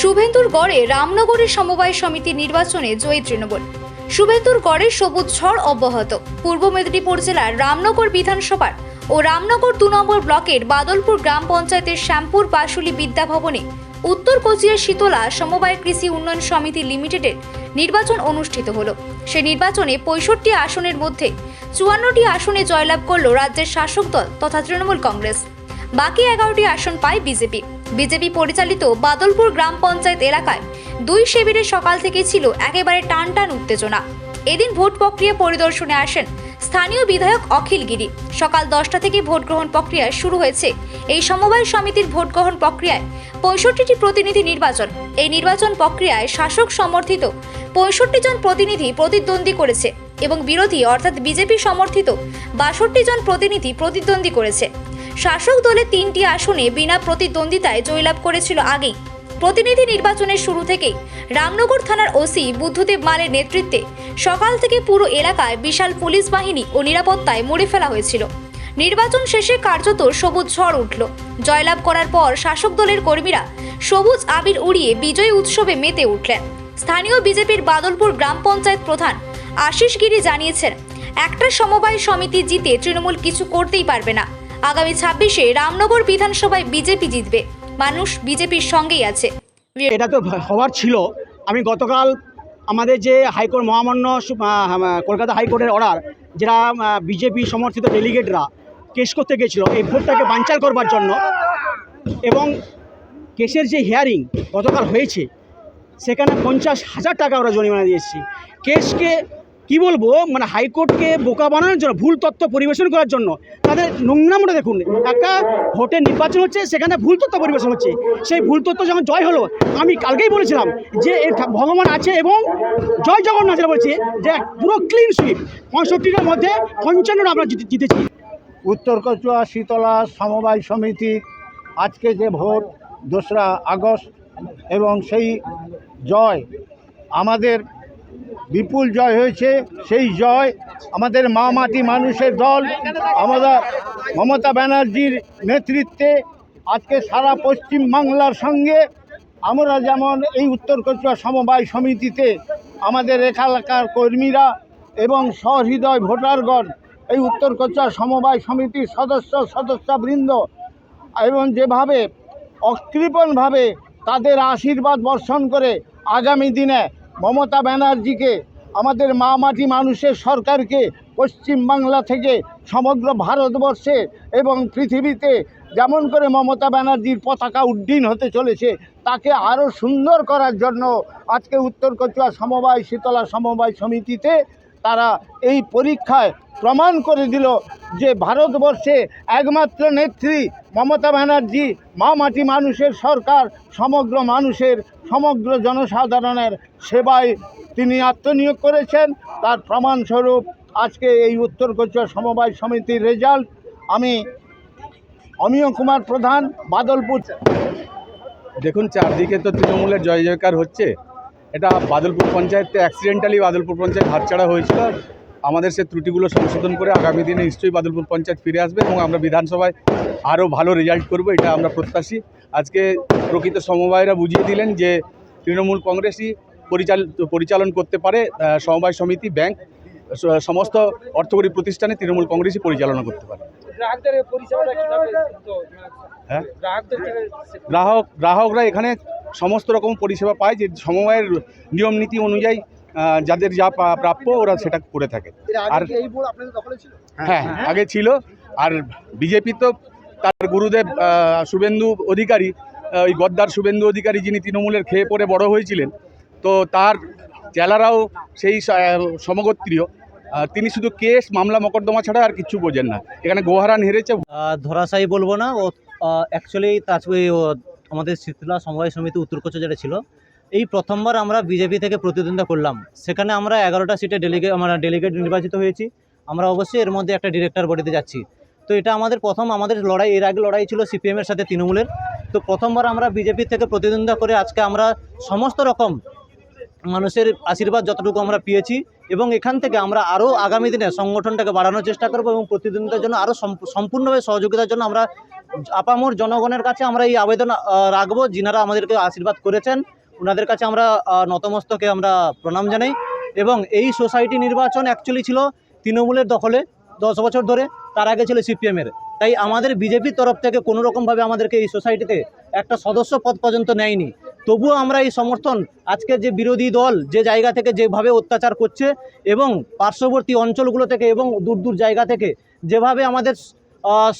শুভেন্দুর গড়ে রামনগরের সমবায় সমিতি নির্বাচনে জয়ী তৃণমূল। শুভেন্দুর গড়ে সবুজ ঝড় অব্যাহত। পূর্ব মেদিনীপুর জেলার রামনগর বিধানসভার ও রামনগর দু নম্বর ব্লকের বাদলপুর গ্রাম পঞ্চায়েতের শ্যামপুর পাশুলি বিদ্যাভবনে উত্তর কোচিয়ার শীতলা সমবায় কৃষি উন্নয়ন সমিতি লিমিটেডের নির্বাচন অনুষ্ঠিত হল। সে নির্বাচনে পঁয়ষট্টি আসনের মধ্যে চুয়ান্নটি আসনে জয়লাভ করল রাজ্যের শাসক দল তথা তৃণমূল কংগ্রেস। বাকি এগারোটি আসন পায় বিজেপি। বিজেপি পরিচালিত বাদলপুর গ্রাম পঞ্চায়েত এলাকায় দুই শিবিরের সকাল থেকে ছিল একেবারে টান টান উত্তেজনা। এদিন ভোট প্রক্রিয়া পরিদর্শনে আসেন স্থানীয় বিধায়ক অখিল গিরি। সকাল দশটা থেকে ভোট গ্রহণ প্রক্রিয়া শুরু হয়েছে। এই সমবায় সমিতির ভোট গ্রহণ প্রক্রিয়ায় পঁয়ষট্টিটি প্রতিনিধি নির্বাচন। এই নির্বাচন প্রক্রিয়ায় শাসক সমর্থিত পঁয়ষট্টি জন প্রতিনিধি প্রতিদ্বন্দ্বী করেছে এবং বিরোধী অর্থাৎ বিজেপি সমর্থিত বাষট্টি জন প্রতিনিধি প্রতিদ্বন্দ্বী করেছে। শাসক দলের তিনটি আসনে বিনা প্রতিদ্বন্দ্বিতায় জয়লাভ করেছিল আগেই। প্রতিনিধি নির্বাচনের শুরু থেকেই রামনগর থানার ওসি বুদ্ধদেব মালের নেতৃত্বে সকাল থেকে পুরো এলাকায় বিশাল পুলিশ বাহিনী ও নিরাপত্তায় মুড়ে ফেলা হয়েছিল। নির্বাচন শেষে কার্যত সবুজ ঝড় উঠল। জয়লাভ করার পর শাসক দলের কর্মীরা সবুজ আবির উড়িয়ে বিজয় উৎসবে মেতে উঠলেন। স্থানীয় বিজেপির বাদলপুর গ্রাম পঞ্চায়েত প্রধান আশিস গিরি জানিয়েছেন, একটা সমবায় সমিতি জিতে তৃণমূল কিছু করতেই পারবে না। আগামী ছাব্বিশে রামনগর বিধানসভায় বিজেপি জিতবে। মানুষ বিজেপির সঙ্গেই আছে। এটা তো হওয়ার ছিল। আমি গতকাল আমাদের যে হাইকোর্ট, মহামান্য কলকাতা হাইকোর্টের অর্ডার যারা বিজেপি সমর্থিত ডেলিগেটরা কেস করতে গেছিল, এই ভোটটাকে বানচাল করবার জন্য। এবং কেসের যে হিয়ারিং গতকাল হয়েছে, সেখানে পঞ্চাশ হাজার টাকা ওরা জরিমানা দিয়েছি কেসকে কি বলব মানে হাইকোর্টকে বোকা বানানোর জন্য, ভুল তথ্য পরিবেশন করার জন্য, তাদের নোংরা নোংরামটা দেখুন। একটা ভোটের নির্বাচন হচ্ছে, সেখানে ভুল তথ্য পরিবেশন হচ্ছে। সেই ভুল তথ্য যখন জয় হলো, আমি কালকেই বলেছিলাম যে এর ভগবান আছে এবং জয় জগন্নাথ যেটা বলছে, যে পুরো ক্লিন সুইপ পঁয়ষট্টিটার মধ্যে পঞ্চান্নটা আমরা জিতে- জিতেছি। উত্তর কচুয়া, শীতলা সমবায় সমিতি, আজকে যে ভোট, দোসরা আগস্ট, এবং সেই জয় আমাদের বিপুল জয় হয়েছে, সেই জয় আমাদের মা মাটি মানুষের দল, আমাদের মমতা ব্যানার্জির নেতৃত্বে আজকে সারা পশ্চিম বাংলার সঙ্গে আমরা যেমন এই উত্তর কচুয়া সমবায় সমিতিতে আমাদের এলাকার কর্মীরা এবং সহৃদয় ভোটারগণ, এই উত্তর কচুয়া সমবায় সমিতির সদস্য, সদস্যবৃন্দ এবং যেভাবে অকৃপণভাবে তাদের আশীর্বাদ বর্ষণ করে আগামী দিনে মমতা ব্যানার্জিকে, আমাদের মা মাটি মানুষের সরকারকে পশ্চিমবাংলা থেকে সমগ্র ভারতবর্ষে এবং পৃথিবীতে যেমন করে মমতা ব্যানার্জির পতাকা উড্ডীন হতে চলেছে, তাকে আরও সুন্দর করার জন্য আজকে উত্তর কচুয়া সমবায়, শীতলা সমবায় সমিতিতে তারা এই পরীক্ষায় প্রমাণ করে দিল যে ভারতবর্ষে একমাত্র নেত্রী মমতা ব্যানার্জি মা মাটি মানুষের সরকার, সমগ্র মানুষের, সমগ্র জনসাধারণের সেবায় তিনি আত্মনিয়োগ করেছেন। তার প্রমাণস্বরূপ আজকে এই উত্তর কচুয়া সমবায় সমিতির রেজাল্ট। আমি অমিয় কুমার প্রধান, বাদলপুর। দেখুন, চারদিকে তো তৃণমূলের জয় জয়কার হচ্ছে। এটা বাদলপুর পঞ্চায়েতে অ্যাক্সিডেন্টালি বাদলপুর পঞ্চায়েত হাতছাড়া হয়েছিল। আমাদের সে ত্রুটিগুলো সংশোধন করে আগামী দিনে নিশ্চয়ই বাদলপুর পঞ্চায়েত ফিরে আসবে এবং আমরা বিধানসভায় আরও ভালো রেজাল্ট করব এটা আমরা প্রত্যাশী। আজকে প্রকৃত সমবায়রা বুঝিয়ে দিলেন যে তৃণমূল কংগ্রেসই পরিচাল পরিচালন করতে পারে সমবায় সমিতি ব্যাংক সমস্ত অর্থকরী প্রতিষ্ঠানে তৃণমূল কংগ্রেসই পরিচালনা করতে পারে। হ্যাঁ? গ্রাহক গ্রাহকরা এখানে সমস্ত রকম পরিষেবা পায় যে সমবায়ের নিয়ম নীতি অনুযায়ী যাদের যা প্রাপ্য ওরা সেটা করে থাকে। আর হ্যাঁ আগে ছিল। আর বিজেপি তো তার গুরুদেব শুভেন্দু অধিকারী ওই গদ্দার শুভেন্দু অধিকারী যিনি তৃণমূলের খেয়ে পড়ে বড় হয়েছিলেন তো তার চেলারাও সেই সমগোত্রীয়। তিনি শুধু কেস মামলা মকদ্দমা ছাড়া আর কিচ্ছু বোঝেন না। এখানে গোহারান হেরেছে। আহ, ধরাশায়ী বলব না ও অ্যাকচুয়ালি ও আমাদের শীতলা সমবায় সমিতি উত্তরকচ্ছ যেটা ছিল। এই প্রথমবার আমরা বিজেপি থেকে প্রতিদ্বন্দ্বিতা করলাম। সেখানে আমরা এগারোটা সিটে ডেলিগেট আমরা ডেলিগেট নির্বাচিত হয়েছি। আমরা অবশ্যই এর মধ্যে একটা ডিরেক্টর বডিতে যাচ্ছি। তো এটা আমাদের প্রথম, আমাদের লড়াই, এর আগে লড়াই ছিল সিপিএমের সাথে তৃণমূলের। তো প্রথমবার আমরা বিজেপি থেকে প্রতিদ্বন্দ্বিতা করে আজকে আমরা সমস্ত রকম মানুষের আশীর্বাদ যতটুকু আমরা পেয়েছি এবং এখান থেকে আমরা আরও আগামী দিনে সংগঠনটাকে বাড়ানোর চেষ্টা করব এবং প্রতিদ্বন্দ্বিতার জন্য আরও সম্পূর্ণভাবে সহযোগিতার জন্য আমরা আপামর জনগণের কাছে আমরা এই আবেদন রাখব। যিনারা আমাদেরকে আশীর্বাদ করেছেন ওনাদের কাছে আমরা নতমস্তকে আমরা প্রণাম জানাই। এবং এই সোসাইটি নির্বাচন অ্যাকচুয়ালি ছিল তৃণমূলের দখলে, দশ বছর ধরে। তার আগে ছিল সিপিএমের। তাই আমাদের বিজেপির তরফ থেকে কোনো রকমভাবে আমাদেরকে এই সোসাইটিতে একটা সদস্য পদ পর্যন্ত নেয়নি। তবুও আমরা এই সমর্থন, আজকে যে বিরোধী দল যে জায়গা থেকে যেভাবে অত্যাচার করছে এবং পার্শ্ববর্তী অঞ্চলগুলো থেকে এবং দূর দূর জায়গা থেকে যেভাবে আমাদের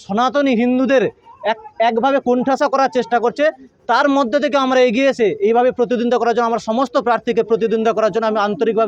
সনাতনী হিন্দুদের এক একভাবে কোণঠাসা করার চেষ্টা করছে। তার মধ্যে থেকে আমরা এগিয়ে এসে এইভাবে প্রতিদ্বন্দ্বিতা করার জন্য, আমার সমস্ত প্রার্থীকে প্রতিদ্বন্দ্বিতা করার জন্য আমি আন্তরিকভাবে